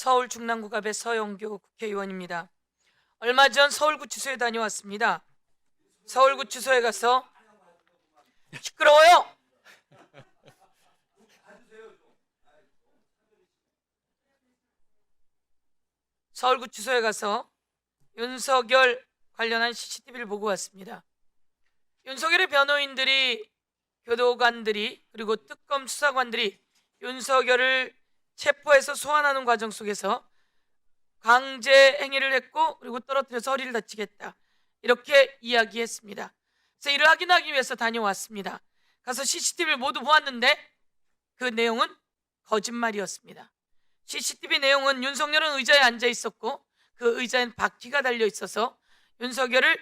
서울 중랑구갑의 서영교 국회의원입니다. 얼마 전 서울구치소에 다녀왔습니다. 서울구치소에 가서 시끄러워요. 서울구치소에 가서 윤석열 관련한 CCTV를 보고 왔습니다. 윤석열의 변호인들이 교도관들이 그리고 특검 수사관들이 윤석열을 체포해서 소환하는 과정 속에서 강제 행위를 했고 그리고 떨어뜨려서 허리를 다치겠다 이렇게 이야기했습니다. 그래서 이를 확인하기 위해서 다녀왔습니다. 가서 CCTV를 모두 보았는데 그 내용은 거짓말이었습니다. CCTV 내용은 윤석열은 의자에 앉아 있었고 그 의자엔 바퀴가 달려 있어서 윤석열을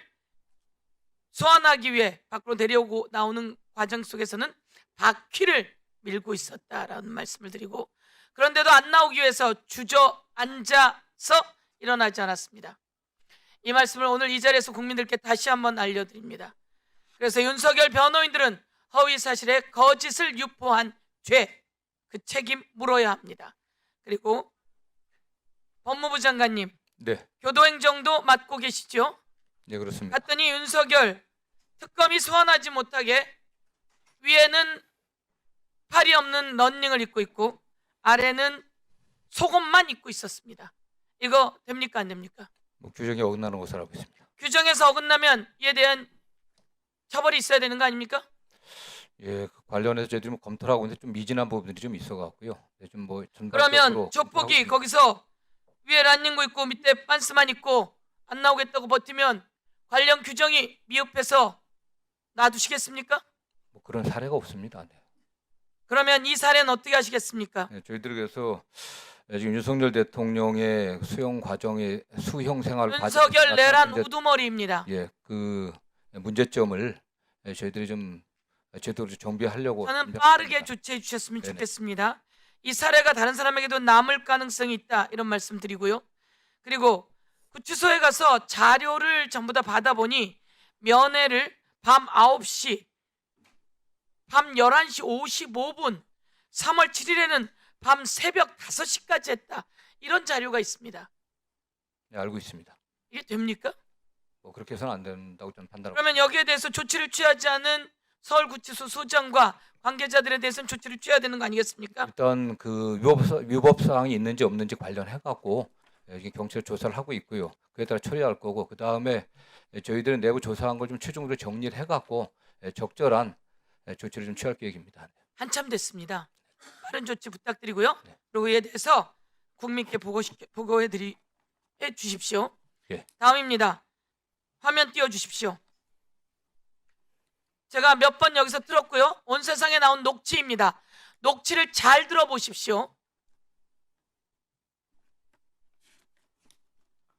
소환하기 위해 밖으로 내려오고 나오는 과정 속에서는 바퀴를 밀고 있었다라는 말씀을 드리고 그런데도 안 나오기 위해서 주저앉아서 일어나지 않았습니다. 이 말씀을 오늘 이 자리에서 국민들께 다시 한번 알려드립니다. 그래서 윤석열 변호인들은 허위 사실에 거짓을 유포한 죄, 그 책임 물어야 합니다. 그리고 법무부 장관님, 네, 교도행정도 맡고 계시죠? 네 그렇습니다. 갔더니 윤석열 특검이 소환하지 못하게 위에는 팔이 없는 런닝을 입고 있고 아래는 속옷만 입고 있었습니다. 이거 됩니까 안 됩니까? 뭐 규정에 어긋나는 것을 알고 있습니다. 규정에서 어긋나면 이에 대한 처벌이 있어야 되는 거 아닙니까? 예, 그 관련해서 저희들이 뭐 검토를 하고 있는데 좀 미진한 부분들이 좀 있어 갖고요. 네, 좀뭐 그러면 족복이 거기서 위에 런닝구 입고 밑에 반스만 입고 안 나오겠다고 버티면 관련 규정이 미흡해서 놔두시겠습니까? 뭐 그런 사례가 없습니다. 네. 그러면 이 사례는 어떻게 하시겠습니까? 네, 저희들이 그래서 예, 지금 윤석열 대통령의 수용 과정의 수형 생활 윤석열 내란 우두머리입니다. 예, 그 문제점을 예, 저희들이 좀 제대로 좀 정비하려고 저는 빠르게. 조치해 주셨으면 네네. 좋겠습니다. 이 사례가 다른 사람에게도 남을 가능성이 있다 이런 말씀 드리고요. 그리고 구치소에 가서 자료를 전부 다 받아보니 면회를 밤 9시, 밤 11시 55분, 3월 7일에는 밤 새벽 5시까지 했다. 이런 자료가 있습니다. 네, 알고 있습니다. 이게 됩니까? 뭐 그렇게 해서는 안 된다고 저는 판단하고 그러면 여기에 대해서 조치를 취하지 않은 서울구치소 소장과 관계자들에 대해서는 조치를 취해야 되는 거 아니겠습니까? 일단 그 위법 사- 위법 사항이 있는지 없는지 관련해 갖고 이게 경찰 조사를 하고 있고요. 그에 따라 처리할 거고 그 다음에 저희들은 내부 조사한 걸 좀 최종적으로 정리를 해 갖고 적절한 조치를 좀 취할 계획입니다. 한참 됐습니다. 빠른 조치 부탁드리고요. 네. 그리고 이에 대해서 국민께 보고 보고해 드리 해 주십시오. 예. 다음입니다. 화면 띄워 주십시오. 제가 몇 번 여기서 들었고요. 온 세상에 나온 녹취입니다. 녹취를 잘 들어보십시오.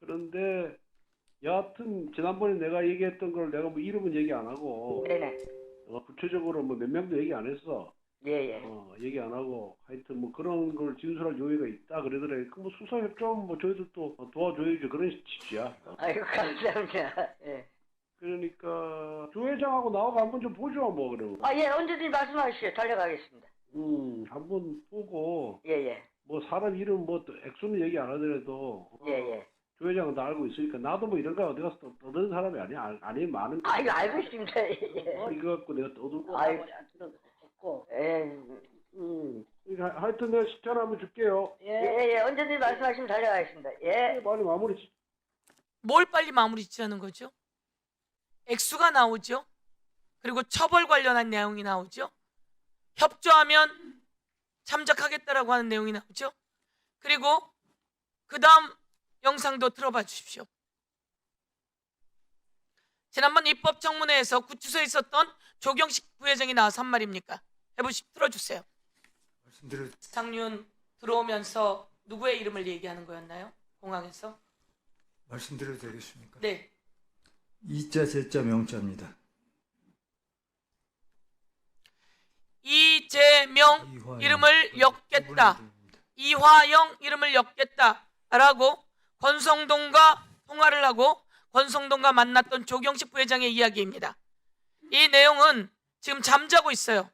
그런데 여하튼 지난번에 내가 얘기했던 걸 내가 뭐 이름은 얘기 안 하고 네네. 어, 구체적으로 뭐 몇 명도 얘기 안 했어. 예 예. 어, 얘기 안 하고 하여튼 뭐 그런 걸 진술할 요의가 있다 그러더래. 그뭐 수사 협조하면 뭐 저희도 또 도와줘야지 그런 취지야. 어. 아이고 감사합니다. 예. 그러니까 조 회장하고 나하고 한번 좀 보죠 뭐 그러면. 아 예 언제든지 말씀하시죠. 달려가겠습니다. 음 한번 보고 예 예. 뭐 사람 이름 뭐또 액수는 얘기 안 하더라도 어, 예예. 조 회장은 다 알고 있으니까 나도 뭐 이런 거 어디 가서 떠- 떠드는 사람이 아니야. 아- 아니 많은 거. 아 이거 알고 있습니다. 예. 어, 이거 갖고 내가 떠들고. 아이고. 예. 음. 하- 하여튼 내가 시간 한번 줄게요. 예예. 언제든지 말씀하시면 달려가겠습니다. 예. 빨리 마무리. 지- 뭘 빨리 마무리 짓자는 거죠? 액수가 나오죠. 그리고 처벌 관련한 내용이 나오죠. 협조하면 참작하겠다라고 하는 내용이 나오죠. 그리고 그 다음 영상도 들어봐 주십시오. 지난번 입법 청문회에서 구치소에 있었던 조경식 부회장이 나와서 한 말입니까? 해보시 들어주세요. 말씀드려 장윤 들어오면서 누구의 이름을 얘기하는 거였나요? 공항에서? 말씀드려도 되겠습니까? 네. 이자 제자 명자입니다. 이재명 이화영. 이름을 엮겠다. 이화영 이름을 엮겠다라고 권성동과 통화를 하고 권성동과 만났던 조경식 부회장의 이야기입니다. 이 내용은 지금 잠자고 있어요.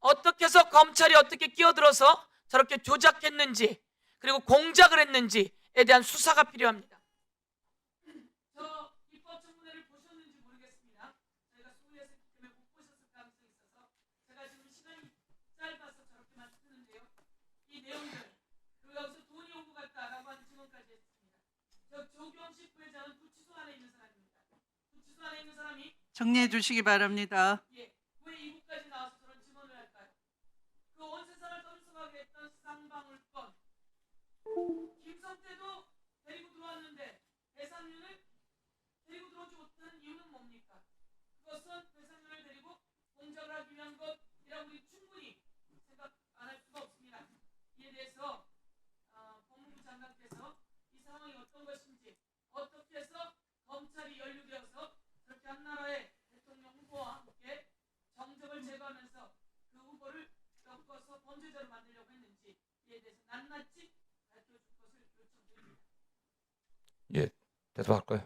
어떻게 해서 검찰이 어떻게 끼어들어서 저렇게 조작했는지 그리고 공작을 했는지에 대한 수사가 필요합니다. 저 입법 청문회를 보셨는지 모르겠습니다. 저희가 수고했기 때문에 못 보셨을 가능성이 있어서 제가 지금 시간이 짧아서 저렇게만 쓰는데요. 이 내용들 그리고 여기서 돈이 오고 갔다라고 하는 증언까지 했습니다. 저 조경식 부회장은 구치소 안에 있는 사람입니다. 구치소 안에 있는 사람이 정리해 주시기 바랍니다. 예, 왜 이곳까지 나와서 저런 증언을 할까요? 그 온세상을 떠들썩하게 했던 쌍방울 건 김성태도 데리고 들어왔는데 배상윤을 데리고 들어오지 못한 이유는 뭡니까? 그것은 배상윤을 데리고 공작을 하기 위한 것이라고 우리 충분히 생각 안 할 수가 없습니다. 이에 대해서 어, 법무부 장관께서 이 상황이 어떤 것인지 어떻게 해서 검찰이 연루되어서 그렇게 한 나라의 대통령 후보와 함께 제거하면서 그 후보를 엮어서 범죄자로 만들려고 했는지 이에 대해서 낱낱이 밝혀줄 것을 요청드립니다. 대답할까요?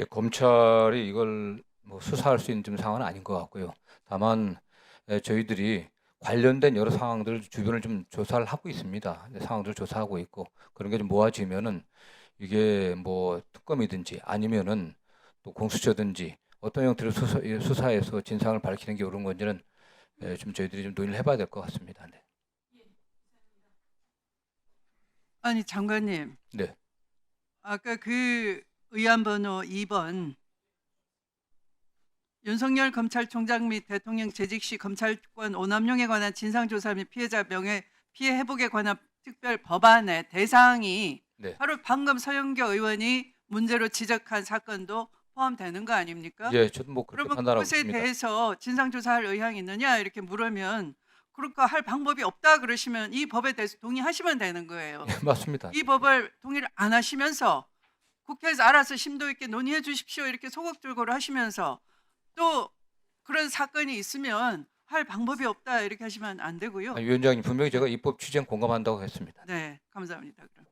예, 검찰이 이걸 뭐 수사할 수 있는 좀 상황은 아닌 것 같고요. 다만 예, 저희들이 관련된 여러 상황들 주변을 좀 조사를 하고 있습니다. 네, 상황들을 조사하고 있고 그런 게 좀 모아지면은 이게 뭐 특검이든지 아니면은 또 공수처든지 어떤 형태로 수사, 이 수사해서 진상을 밝히는 게 옳은 건지는 예, 좀 저희들이 좀 논의를 해봐야 될 것 같습니다. 네. 아니 장관님. 네. 아까 그 의안 번호 2번 윤석열 검찰총장 및 대통령 재직 시 검찰권 오남용에 관한 진상조사 및 피해자 명예 피해 회복에 관한 특별 법안의 대상이 네. 바로 방금 서영교 의원이 문제로 지적한 사건도 포함되는 거 아닙니까? 예, 저도 뭐 그렇게 그러면 판단하고 그것에 있습니다. 대해서 진상조사할 의향이 있느냐 이렇게 물으면 그럴까 할 방법이 없다 그러시면 이 법에 대해서 동의하시면 되는 거예요. 예, 맞습니다. 이 법을 동의를 안 하시면서 국회에서 알아서 심도 있게 논의해 주십시오 이렇게 소극적으로 하시면서 또 그런 사건이 있으면 할 방법이 없다 이렇게 하시면 안 되고요. 아, 위원장님 분명히 제가 입법 취지에 공감한다고 했습니다. 네, 감사합니다. 그럼.